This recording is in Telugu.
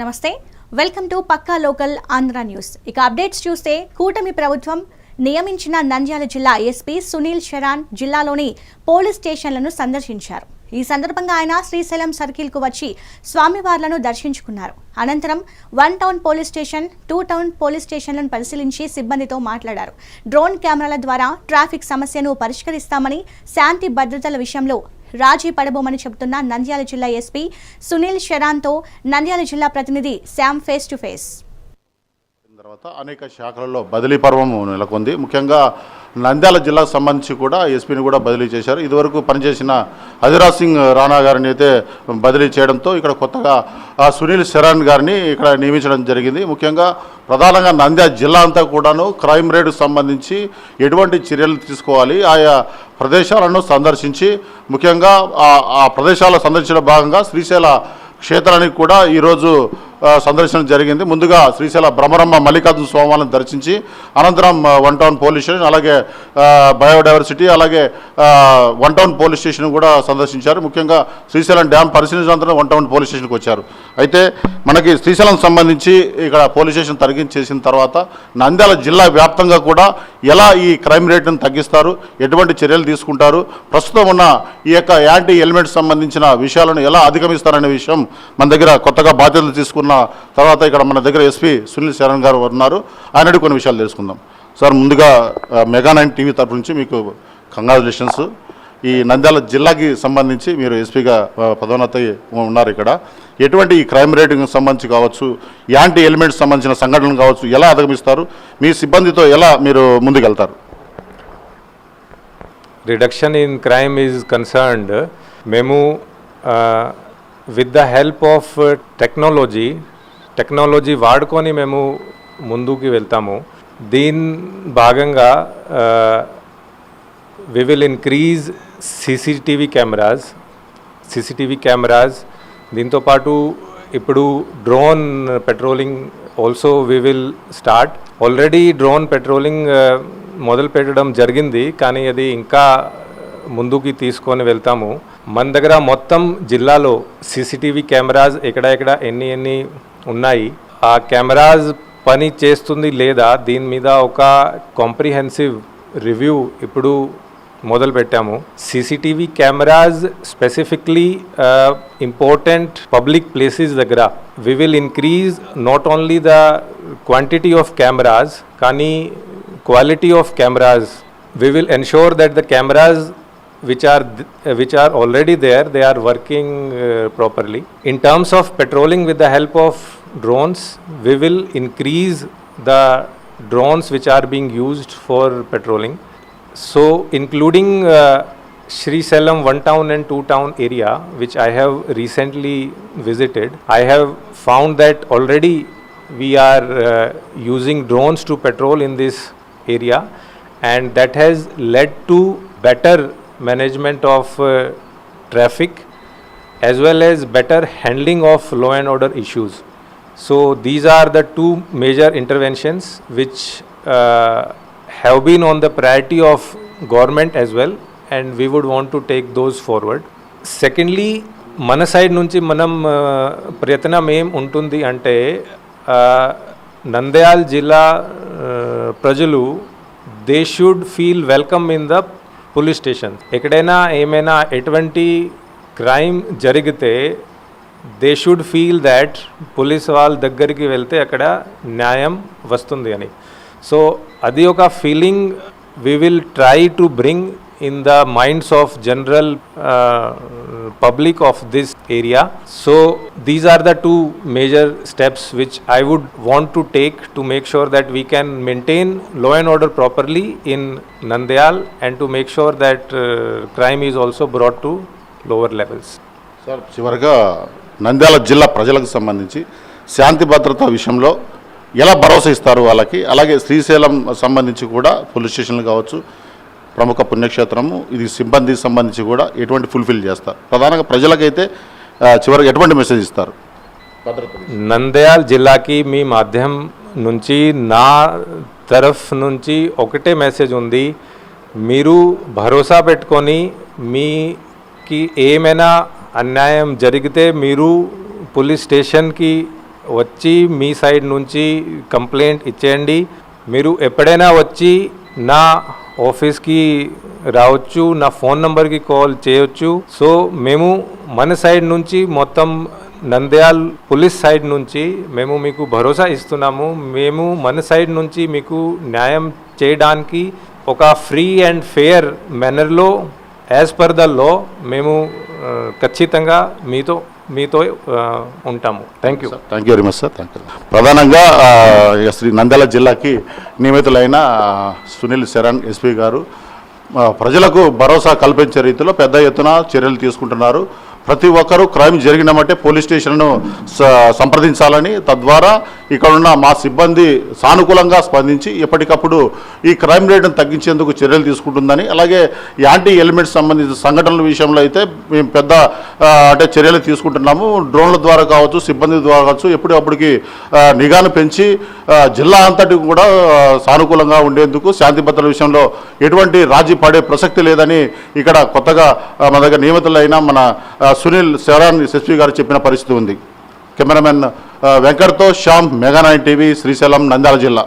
నమస్తే. Welcome to Pakka local Andhra news. ఇక అప్డేట్స్ చూస్తే కూటమి ప్రభుత్వం నియమించిన నంద్యాల జిల్లా ఎస్పీ సునీల్ శరాన్ జిల్లాలోని పోలీస్ స్టేషన్లను సందర్శించారు. ఈ సందర్భంగా ఆయన శ్రీశైలం సర్కిల్కు వచ్చి స్వామివార్లను దర్శించుకున్నారు. అనంతరం one town police station two town police స్టేషన్లను పరిశీలించి సిబ్బందితో మాట్లాడారు. డ్రోన్ కెమెరాల ద్వారా ట్రాఫిక్ సమస్యను పరిష్కరిస్తామని శాంతి భద్రతల విషయంలో రాజీ పడబోమని చెబుతున్న నంద్యాల జిల్లా ఎస్పీ సునీల్ శరాన్తో నంద్యాల జిల్లా ప్రతినిధి శామ్ ఫేస్ టు ఫేస్ తర్వాత అనేక శాఖలలో బదిలీ పర్వం నెలకొంది. ముఖ్యంగా నంద్యాల జిల్లాకు సంబంధించి కూడా ఎస్పీని కూడా బదిలీ చేశారు. ఇదివరకు పనిచేసిన అజిరాజ్ సింగ్ రాణా గారిని అయితే బదిలీ చేయడంతో ఇక్కడ కొత్తగా ఆ, సునీల్ శరణ్ గారిని ఇక్కడ నియమించడం జరిగింది. ముఖ్యంగా ప్రధానంగా నంద్యాల జిల్లా అంతా కూడాను క్రైమ్ రేట్కు సంబంధించి ఎటువంటి చర్యలు తీసుకోవాలి ఆయా ప్రదేశాలను సందర్శించి ముఖ్యంగా ఆ- ఆ ప్రదేశాల సందర్శించడం భాగంగా శ్రీశైల క్షేత్రానికి కూడా ఈరోజు సందర్శన జరిగింది. ముందుగా శ్రీశైల భ్రమరమ్మ మల్లికార్జున స్వామివారిని దర్శించి అనంతరం వన్ టౌన్ పోలీస్ స్టేషన్ అలాగే బయోడైవర్సిటీ అలాగే వన్ టౌన్ పోలీస్ స్టేషన్ కూడా సందర్శించారు. ముఖ్యంగా శ్రీశైలం డ్యామ్ పరిశీలించిన వన్ టౌన్ పోలీస్ స్టేషన్కి వచ్చారు. అయితే మనకి శ్రీశైలం సంబంధించి ఇక్కడ పోలీస్ స్టేషన్ తగ్గించేసిన తర్వాత నంద్యాల జిల్లా వ్యాప్తంగా కూడా ఎలా ఈ క్రైమ్ రేట్ను తగ్గిస్తారు ఎటువంటి చర్యలు తీసుకుంటారు ప్రస్తుతం ఉన్న ఈ యొక్క యాంటీ హెల్మెట్ సంబంధించిన విషయాలను ఎలా అధిగమిస్తారనే విషయం మన దగ్గర కొత్తగా బాధ్యతలు తీసుకున్న తర్వాత ఇక్కడ మన దగ్గర ఎస్పీ సునీల్ శరణ్ గారు ఉన్నారు. ఆయన కొన్ని విషయాలు తెలుసుకుందాం. సార్ ముందుగా మెగా నైన్ టీవీ తరఫు నుంచి మీకు కంగ్రాచులేషన్స్. ఈ నంద్యాల జిల్లాకి సంబంధించి మీరు ఎస్పీగా పదోన్నత ఉన్నారు ఇక్కడ. ఎటువంటి ఈ క్రైమ్ రేటింగ్ సంబంధించి కావచ్చు యాంటీ ఎలిమెంట్స్ సంబంధించిన సంఘటనలు కావచ్చు ఎలా అధిగమిస్తారు మీ సిబ్బందితో ఎలా మీరు ముందుకెళ్తారు? Reduction in crime is concerned మేము with the help of technology technology వాడుకొని మేము ముందుకు వెళ్తాము. దీని భాగంగా we will increase CCTV cameras CCTV cameras దీంతోపాటు ఇప్పుడు drone patrolling also we will start already drone patrolling మొదలు పెట్టడం జరిగింది కానీ అది ఇంకా ముందుకి తీసుకొని వెళ్తాము. మన దగ్గర మొత్తం జిల్లాలో సీసీటీవీ కెమెరాస్ ఎక్కడ ఎక్కడ ఎన్ని ఎన్ని ఉన్నాయి. ఆ కెమెరాస్ పని చేస్తుంది లేదా దీని మీద ఒక కాంప్రిహెన్సివ్ రివ్యూ ఇప్పుడు మొదలు పెట్టాము. CCTV cameras specifically important public places దగ్గర. We will increase not only the quantity of cameras కానీ quality of cameras. we will ensure that the cameras which are uh, which are already there they are working uh, properly. In terms of patrolling with the help of drones we will increase the drones which are being used for patrolling. So including uh, Sri Salem one town and two town area which I have recently visited I have found that already we are uh, using drones to patrol in this area and that has led to better management of uh, traffic as well as better handling of law and order issues so these are the two major interventions which uh, have been on the priority of government as well and we would want to take those forward secondly మన సైడ్ నుంచి మనం ఆ, ప్రయత్నం ఏం ఉంటుంది అంటే ఆ, నంద్యాల్ జిల్లా ఆ, ప్రజలు they should feel welcome in the police station. ఎక్కడైనా ఏమైనా ఎటువంటి క్రైమ్ జరిగితే they should feel that police వాళ్ళ దగ్గరికి వెళ్తే అక్కడ న్యాయం వస్తుంది అని. సో అది ఒక feeling we will try to bring In the minds of general public of this area so these are the two major steps which I would want to take to make sure that we can maintain law and order properly in Nandyal and to make sure that uh, crime is also brought to lower levels. Sir చివరిగా నంద్యాల జిల్లా ప్రజలకు సంబంధించి శాంతి భద్రత విషయంలో ఎలా భరోసా ఇస్తారు వాళ్ళకి అలాగే శ్రీశైలం సంబంధించి కూడా పోలీస్ స్టేషన్లు కావచ్చు ప్రముఖ పుణ్యక్షేత్రము. ఇది సిబ్బందికి సంబంధించి కూడా ఎటువంటి ఫుల్ఫిల్ చేస్తారు. ప్రధానంగా ప్రజలకైతే చివరికి ఎటువంటి మెసేజ్ ఇస్తారు? నంద్యాల్ జిల్లాకి మీ మాధ్యం నుంచి నా తరఫ్ నుంచి ఒకటే మెసేజ్ ఉంది. మీరు భరోసా పెట్టుకొని మీకి ఏమైనా అన్యాయం జరిగితే మీరు పోలీస్ స్టేషన్కి వచ్చి మీ సైడ్ నుంచి కంప్లైంట్ ఇచ్చేయండి. మీరు ఎప్పుడైనా వచ్చి నా ఆఫీస్కి రావచ్చు నా ఫోన్ నంబర్కి కాల్ చేయొచ్చు. సో మేము మన సైడ్ నుంచి మొత్తం నంద్యాల్ పోలీస్ సైడ్ నుంచి మేము మీకు భరోసా ఇస్తున్నాము. మేము మన సైడ్ నుంచి మీకు న్యాయం చేయడానికి ఒక ఫ్రీ అండ్ ఫెయిర్ మేనర్లో యాజ్ పర్ ద లో మేము ఖచ్చితంగా మీతో మీతో ఉంటాము. Thank you thank you very much sir thank you ప్రధానంగా శ్రీ నంద్యాల జిల్లాకి నియమితులైన సునీల్ శరణ్ ఎస్పీ గారు ప్రజలకు భరోసా కల్పించే రీతిలో పెద్ద ఎత్తున చర్యలు తీసుకుంటున్నారు. ప్రతి ఒక్కరూ క్రైమ్ జరిగినమంటే పోలీస్ స్టేషన్ను సంప్రదించాలని తద్వారా ఇక్కడున్న మా సిబ్బంది సానుకూలంగా స్పందించి ఎప్పటికప్పుడు ఈ క్రైమ్ రేట్ను తగ్గించేందుకు చర్యలు తీసుకుంటుందని అలాగే యాంటీ ఎలిమెంట్స్ సంబంధించిన సంఘటనల విషయంలో అయితే మేము పెద్ద అంటే చర్యలు తీసుకుంటున్నాము. డ్రోన్ల ద్వారా కావచ్చు సిబ్బంది ద్వారా కావచ్చు ఎప్పటికప్పటికి నిఘాను పెంచి జిల్లా అంతటి కూడా సానుకూలంగా ఉండేందుకు శాంతి భద్రతల విషయంలో ఎటువంటి రాజీ పడే ప్రసక్తి లేదని ఇక్కడ కొత్తగా మన దగ్గర నియమితులైన మన సునీల్ శరాన్ ఎస్పీ గారు చెప్పిన పరిస్థితి ఉంది. Cameraman వెంకట్తో Shyam mega nine TV Srisailam Nandyal జిల్లా.